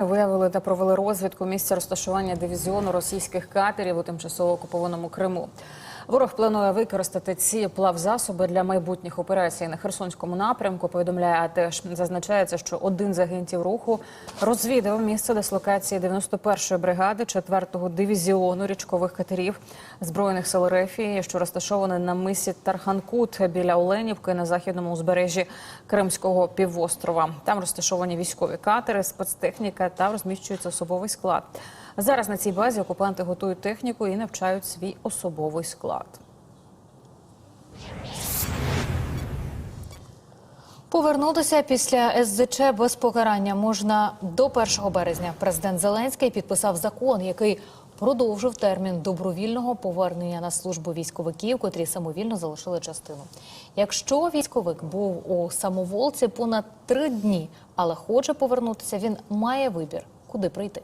Виявили та провели розвідку місця розташування дивізіону російських катерів у тимчасово окупованому Криму. Ворог планує використати ці плавзасоби для майбутніх операцій на Херсонському напрямку. Повідомляє АТЕШ. Зазначається, що один з агентів руху розвідав місце дислокації 91-ї бригади 4-го дивізіону річкових катерів збройних сил Рефії, що розташований на мисі Тарханкут біля Оленівки на західному узбережжі Кримського півострова. Там розташовані військові катери, спецтехніка та розміщується особовий склад. Зараз на цій базі окупанти готують техніку і навчають свій особовий склад. Повернутися після СЗЧ без покарання можна до 1 березня. Президент Зеленський підписав закон, який продовжив термін добровільного повернення на службу військовиків, котрі самовільно залишили частину. Якщо військовик був у самоволці понад три дні, але хоче повернутися, він має вибір, куди прийти.